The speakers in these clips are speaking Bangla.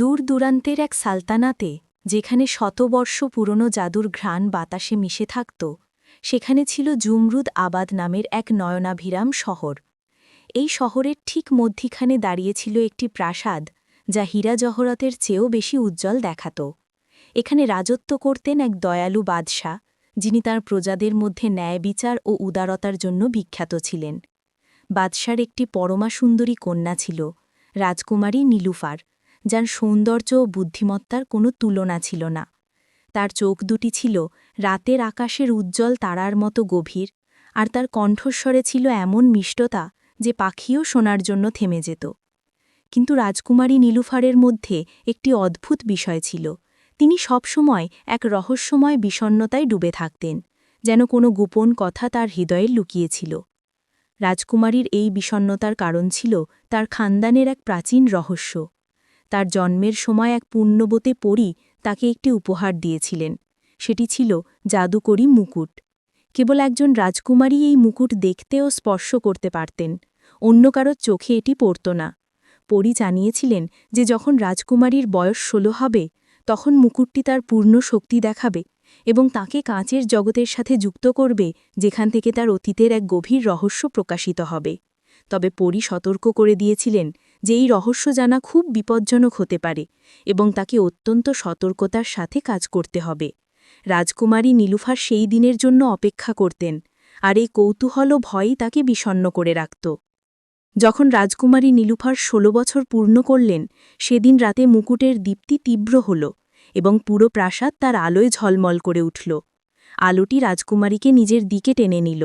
দূর দূরান্তের এক সালতানাতে, যেখানে শতবর্ষ পুরনো জাদুর ঘ্রাণ বাতাসে মিশে থাকত, সেখানে ছিল জুমরুদ আবাদ নামের এক নয়নাভিরাম শহর। এই শহরের ঠিক মধ্যিখানে দাঁড়িয়েছিল একটি প্রাসাদ, যা হীরা জহরতের চেয়েও বেশি উজ্জ্বল দেখাত। এখানে রাজত্ব করতেন এক দয়ালু বাদশাহ, যিনি তার প্রজাদের মধ্যে ন্যায় বিচার ও উদারতার জন্য বিখ্যাত ছিলেন। বাদশার একটি পরমা সুন্দরী কন্যা ছিল, রাজকুমারী নীলুফার। যার সৌন্দর্য ও বুদ্ধিমত্তার কোনো তুলনা ছিল না। তার চোখ দুটি ছিল রাতের আকাশের উজ্জ্বল তারার মতো গভীর, আর তার কণ্ঠস্বরে ছিল এমন মিষ্টতা যে পাখিও শোনার জন্য থেমে যেত। কিন্তু রাজকুমারী নীলুফারের মধ্যে একটি অদ্ভুত বিষয় ছিল। তিনি সবসময় এক রহস্যময় বিষণ্নতায় ডুবে থাকতেন, যেন কোনো গোপন কথা তার হৃদয়ে লুকিয়েছিল। রাজকুমারীর এই বিষণ্নতার কারণ ছিল তার খানদানের এক প্রাচীন রহস্য। তার জন্মের সময় এক পুণ্যবতে পরী তাকে একটি উপহার দিয়েছিলেন। সেটি ছিল জাদুকরী মুকুট। কেবল একজন রাজকুমারী এই মুকুট দেখতে ও স্পর্শ করতে পারতেন। অন্য কারোর চোখে এটি পড়ত না। পরী জানিয়েছিলেন যে যখন রাজকুমারীর বয়স ষোলো হবে, তখন মুকুটটি তার পূর্ণ শক্তি দেখাবে এবং তাকে কাঁচের জগতের সাথে যুক্ত করবে, যেখান থেকে তার অতীতের এক গভীর রহস্য প্রকাশিত হবে। তবে পরী সতর্ক করে দিয়েছিলেন যে এই রহস্য জানা খুব বিপজ্জনক হতে পারে এবং তাকে অত্যন্ত সতর্কতার সাথে কাজ করতে হবে। রাজকুমারী নীলুফার সেই দিনের জন্য অপেক্ষা করতেন, আর এই কৌতূহল ভয়ই তাকে বিষণ্ন করে রাখত। যখন রাজকুমারী নীলুফার ষোলো বছর পূর্ণ করলেন, সেদিন রাতে মুকুটের দীপ্তি তীব্র হল এবং পুরো প্রাসাদ তার আলোয় ঝলমল করে উঠল। আলোটি রাজকুমারীকে নিজের দিকে টেনে নিল।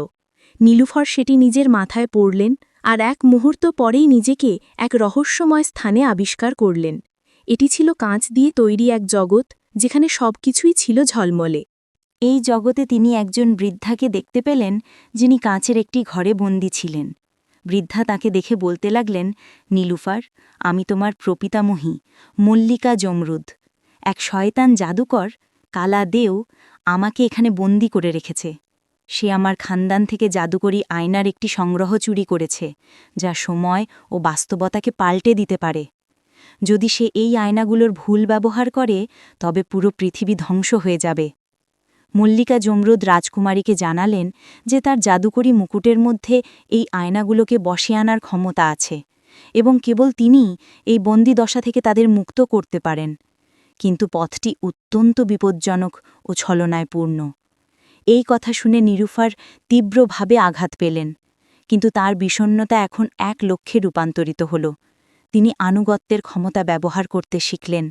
নীলুফার সেটি নিজের মাথায় পড়লেন আর এক মুহূর্ত পরেই নিজেকে এক রহস্যময় স্থানে আবিষ্কার করলেন। এটি ছিল কাঁচ দিয়ে তৈরি এক জগৎ, যেখানে সবকিছুই ছিল ঝলমলে। এই জগতে তিনি একজন বৃদ্ধাকে দেখতে পেলেন, যিনি কাঁচের একটি ঘরে বন্দী ছিলেন। বৃদ্ধা তাকে দেখে বলতে লাগলেন, নীলুফার, আমি তোমার প্রপিতামহী, মল্লিকা জমরুদ এক শয়তান জাদুকর, কালা দেও, আমাকে এখানে বন্দি করে রেখেছে। সে আমার খানদান থেকে জাদুকরি আয়নার একটি সংগ্রহ চুরি করেছে, যা সময় ও বাস্তবতাকে পাল্টে দিতে পারে। যদি সে এই আয়নাগুলোর ভুল ব্যবহার করে, তবে পুরো পৃথিবী ধ্বংস হয়ে যাবে। মল্লিকা জমরুদ রাজকুমারীকে জানালেন যে তার জাদুকরি মুকুটের মধ্যে এই আয়নাগুলোকে বসে আনার ক্ষমতা আছে এবং কেবল তিনিই এই বন্দি দশা থেকে তাদের মুক্ত করতে পারেন। কিন্তু পথটি অত্যন্ত বিপজ্জনক ও ছলনায় পূর্ণ এই কথা শুনে নিরুফার তীব্রভাবে আঘাত পেলেন। কিন্তু তার বিষণ্নতা এখন এক লক্ষ্যে রূপান্তরিত হল। তিনি আনুগত্যের ক্ষমতা ব্যবহার করতে শিখলেন।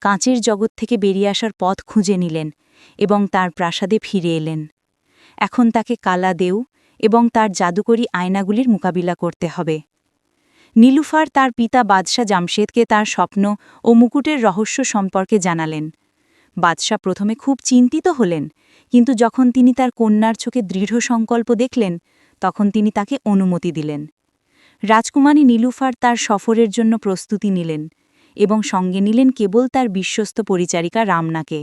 কাঁচের জগৎ থেকে বেরিয়ে আসার পথ খুঁজে নিলেন এবং তার প্রাসাদে ফিরে এলেন। এখন তাকে কালা দেউ এবং তার জাদুকরী আয়নাগুলির মোকাবিলা করতে হবে। নীলুফার তার পিতা বাদশাহ জামশেদকে তার স্বপ্ন ও মুকুটের রহস্য সম্পর্কে জানালেন। বাদশাহ প্রথমে খুব চিন্তিত হলেন, কিন্তু যখন তিনি তার কন্যার চোখে দৃঢ় সংকল্প দেখলেন, তখন তিনি তাকে অনুমতি দিলেন। রাজকুমারী নীলুফার তার সফরের জন্য প্রস্তুতি নিলেন এবং সঙ্গে নিলেন কেবল তার বিশ্বস্ত পরিচারিকা রামনাকে।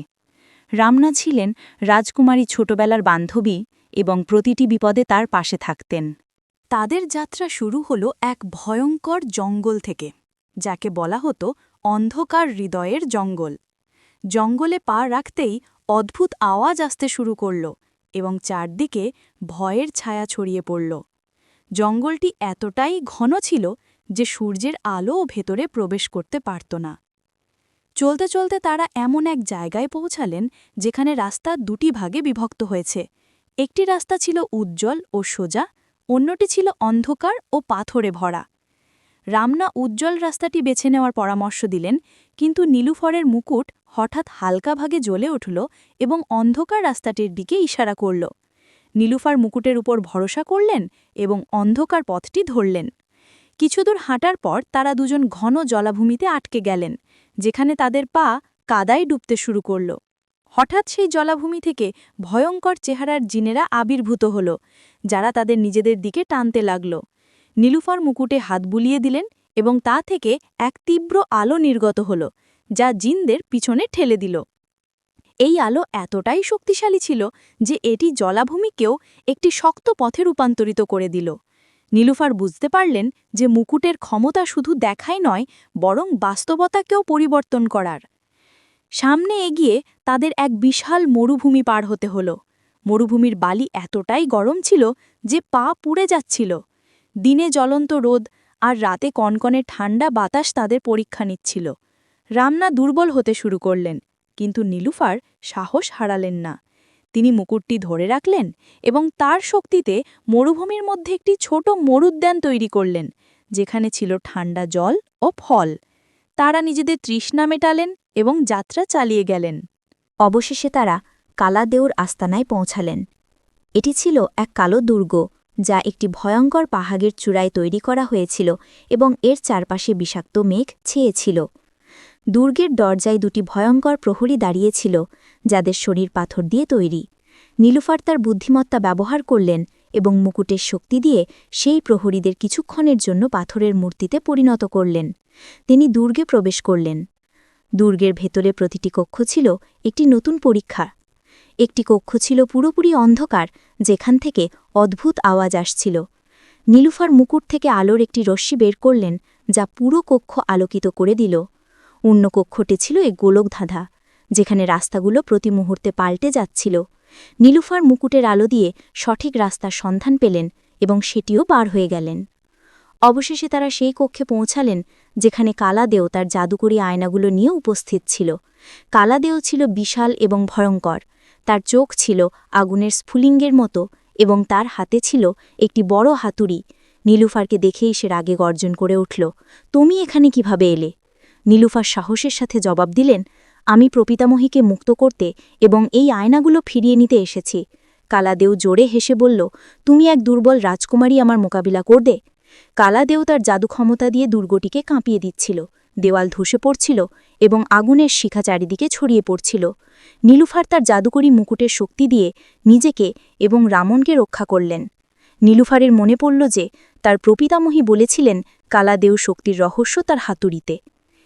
রামনা ছিলেন রাজকুমারী ছোটবেলার বান্ধবী এবং প্রতিটি বিপদে তার পাশে থাকতেন। তাদের যাত্রা শুরু হল এক ভয়ঙ্কর জঙ্গল থেকে, যাকে বলা হতো অন্ধকার হৃদয়ের জঙ্গল। জঙ্গলে পা রাখতেই অদ্ভুত আওয়াজ আসতে শুরু করল এবং চারদিকে ভয়ের ছায়া ছড়িয়ে পড়ল। জঙ্গলটি এতটাই ঘন ছিল যে সূর্যের আলোও ভেতরে প্রবেশ করতে পারত না। চলতে চলতে তারা এমন এক জায়গায় পৌঁছালেন যেখানে রাস্তা দুটি ভাগে বিভক্ত হয়েছে। একটি রাস্তা ছিল উজ্জ্বল ও সোজা, অন্যটি ছিল অন্ধকার ও পাথরে ভরা। রামনা উজ্জ্বল রাস্তাটি বেছে নেওয়ার পরামর্শ দিলেন, কিন্তু নীলুফরের মুকুট হঠাৎ হালকা ভাগে জ্বলে উঠল এবং অন্ধকার রাস্তাটির দিকে ইশারা করল। নীলুফার মুকুটের উপর ভরসা করলেন এবং অন্ধকার পথটি ধরলেন। কিছুদূর হাঁটার পর তারা দুজন ঘন জলাভূমিতে আটকে গেলেন, যেখানে তাদের পা কাদায় ডুবতে শুরু করল। হঠাৎ সেই জলাভূমি থেকে ভয়ঙ্কর চেহারার জিনেরা আবির্ভূত হল, যারা তাদের নিজেদের দিকে টানতে লাগল। নীলুফার মুকুটে হাত বুলিয়ে দিলেন এবং তা থেকে এক তীব্র আলো নির্গত হল, যা জিনদের পিছনে ঠেলে দিল। এই আলো এতটাই শক্তিশালী ছিল যে এটি জলাভূমিকেও একটি শক্ত পথে রূপান্তরিত করে দিল। নীলুফার বুঝতে পারলেন যে মুকুটের ক্ষমতা শুধু দেখাই নয়, বরং বাস্তবতাকেও পরিবর্তন করার। সামনে এগিয়ে তাদের এক বিশাল মরুভূমি পার হতে হল। মরুভূমির বালি এতটাই গরম ছিল যে পা পুড়ে যাচ্ছিল। দিনে জ্বলন্ত রোদ আর রাতে কনকনে ঠান্ডা বাতাস তাদের পরীক্ষা নিচ্ছিল। রামনা দুর্বল হতে শুরু করলেন, কিন্তু নীলুফার সাহস হারালেন না। তিনি মুকুটটি ধরে রাখলেন এবং তার শক্তিতে মরুভূমির মধ্যে একটি ছোট মরুদ্যান তৈরি করলেন, যেখানে ছিল ঠান্ডা জল ও ফল। তারা নিজেদের তৃষ্ণা মেটালেন এবং যাত্রা চালিয়ে গেলেন। অবশেষে তারা কালাদেউর আস্তানায় পৌঁছালেন। এটি ছিল এক কালো দুর্গ। যা একটি ভয়ঙ্কর পাহাড়ের চূড়ায় তৈরি করা হয়েছিল এবং এর চারপাশে বিষাক্ত মেঘ ছেয়েছিল। দুর্গের দরজায় দুটি ভয়ঙ্কর প্রহরী দাঁড়িয়েছিল, যাদের শরীর পাথর দিয়ে তৈরি। নীলুফার তার বুদ্ধিমত্তা ব্যবহার করলেন এবং মুকুটের শক্তি দিয়ে সেই প্রহরীদের কিছুক্ষণের জন্য পাথরের মূর্তিতে পরিণত করলেন। তিনি দুর্গে প্রবেশ করলেন। দুর্গের ভেতরে প্রতিটি কক্ষ ছিল একটি নতুন পরীক্ষা। একটি কক্ষ ছিল পুরোপুরি অন্ধকার, যেখান থেকে অদ্ভুত আওয়াজ আসছিল। নীলুফার মুকুট থেকে আলোর একটি রশ্মি বের করলেন, যা পুরো কক্ষ আলোকিত করে দিল। অন্য কক্ষটি ছিল এক গোলকধাঁধা যেখানে রাস্তাগুলো প্রতি মুহূর্তে পাল্টে যাচ্ছিল। নীলুফার মুকুটের আলো দিয়ে সঠিক রাস্তার সন্ধান পেলেন এবং সেটিও বার হয়ে গেলেন। অবশেষে তারা সেই কক্ষে পৌঁছালেন, যেখানে কালাদেও তার জাদুকরী আয়নাগুলো নিয়ে উপস্থিত ছিল। কালাদেও ছিল বিশাল এবং ভয়ঙ্কর। তার চোখ ছিল আগুনের স্ফুলিঙ্গের মতো এবং তার হাতে ছিল একটি বড় হাতুড়ি। নীলুফারকে দেখেই সে রাগে গর্জন করে উঠল, তুমি এখানে কীভাবে এলে? নীলুফার সাহসের সাথে জবাব দিলেন, আমি প্রপিতামহীকে মুক্ত করতে এবং এই আয়নাগুলো ফিরিয়ে নিতে এসেছি। কালাদেও জোরে হেসে বলল, তুমি এক দুর্বল রাজকুমারী আমার মোকাবিলা করবে? কালাদেও তার জাদু ক্ষমতা দিয়ে দুর্গটিকে কাঁপিয়ে দিচ্ছিল। দেওয়াল ধসে পড়ছিল এবং আগুনের শিখা চারিদিকে ছড়িয়ে পড়ছিল। নীলুফার তার জাদুকরী মুকুটের শক্তি দিয়ে নিজেকে এবং রামনকে রক্ষা করলেন। নীলুফারের মনে পড়ল যে তার প্রপিতামহী বলেছিলেন কালাদেও শক্তির রহস্য তার হাতুড়িতে।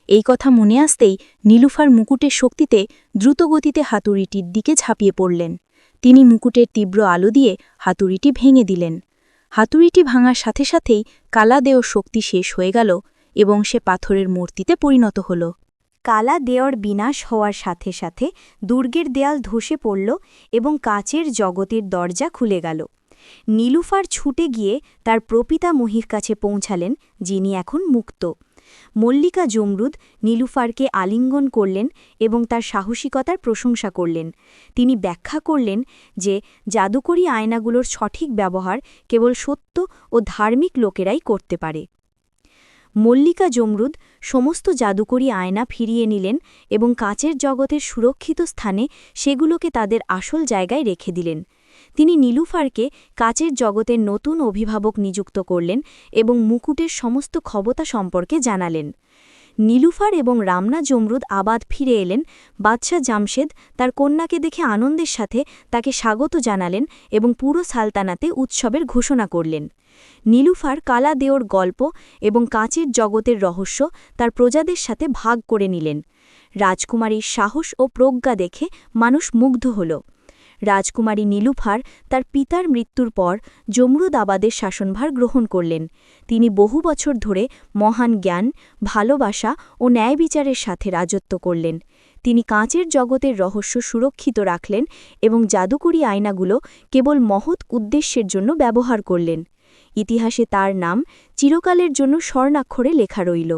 এই কথা মনে আসতেই নীলুফার মুকুটের শক্তিতে দ্রুতগতিতে হাতুড়িটির দিকে ঝাঁপিয়ে পড়লেন। তিনি মুকুটের তীব্র আলো দিয়ে হাতুড়িটি ভেঙে দিলেন। হাতুড়িটি ভাঙার সাথে সাথেই কালাদেও শক্তি শেষ হয়ে গেল এবং সে পাথরের মূর্তিতে পরিণত হল। কালা দেওয়ার বিনাশ হওয়ার সাথে সাথে দুর্গের দেয়াল ধসে পড়ল এবং কাচের জগতের দরজা খুলে গেল। নীলুফার ছুটে গিয়ে তার প্রপিতা মহির কাছে পৌঁছালেন, যিনি এখন মুক্ত। মল্লিকা জমরুদ নীলুফারকে আলিঙ্গন করলেন এবং তার সাহসিকতার প্রশংসা করলেন। তিনি ব্যাখ্যা করলেন যে, জাদুকরী আয়নাগুলোর সঠিক ব্যবহার কেবল সত্য ও ধার্মিক লোকেরাই করতে পারে। মল্লিকা জমরুদ সমস্ত জাদুকরী আয়না ফিরিয়ে নিলেন এবং কাচের জগতের সুরক্ষিত স্থানে সেগুলোকে তাদের আসল জায়গায় রেখে দিলেন। তিনি নীলুফারকে কাচের জগতের নতুন অভিভাবক নিযুক্ত করলেন এবং মুকুটের সমস্ত ক্ষমতা সম্পর্কে জানালেন। নীলুফার এবং রামনা জমরুদ আবাদ ফিরে এলেন। বাদশাহ জামশেদ তার কন্যাকে দেখে আনন্দের সাথে তাকে স্বাগত জানালেন এবং পুরো সালতানাতে উৎসবের ঘোষণা করলেন। নীলুফার কালা দেওর গল্প এবং কাঁচের জগতের রহস্য তার প্রজাদের সাথে ভাগ করে নিলেন। রাজকুমারীর সাহস ও প্রজ্ঞা দেখে মানুষ মুগ্ধ হল। রাজকুমারী নীলুফার তার পিতার মৃত্যুর পর জমরুদাবাদের শাসনভার গ্রহণ করলেন। তিনি বহু বছর ধরে মহান জ্ঞান, ভালোবাসা ও ন্যায় বিচারের সাথে রাজত্ব করলেন। তিনি কাঁচের জগতের রহস্য সুরক্ষিত রাখলেন এবং জাদুকরী আয়নাগুলো কেবল মহৎ উদ্দেশ্যের জন্য ব্যবহার করলেন। ইতিহাসে তার নাম চিরকালের জন্য স্বর্ণাক্ষরে লেখা রইল।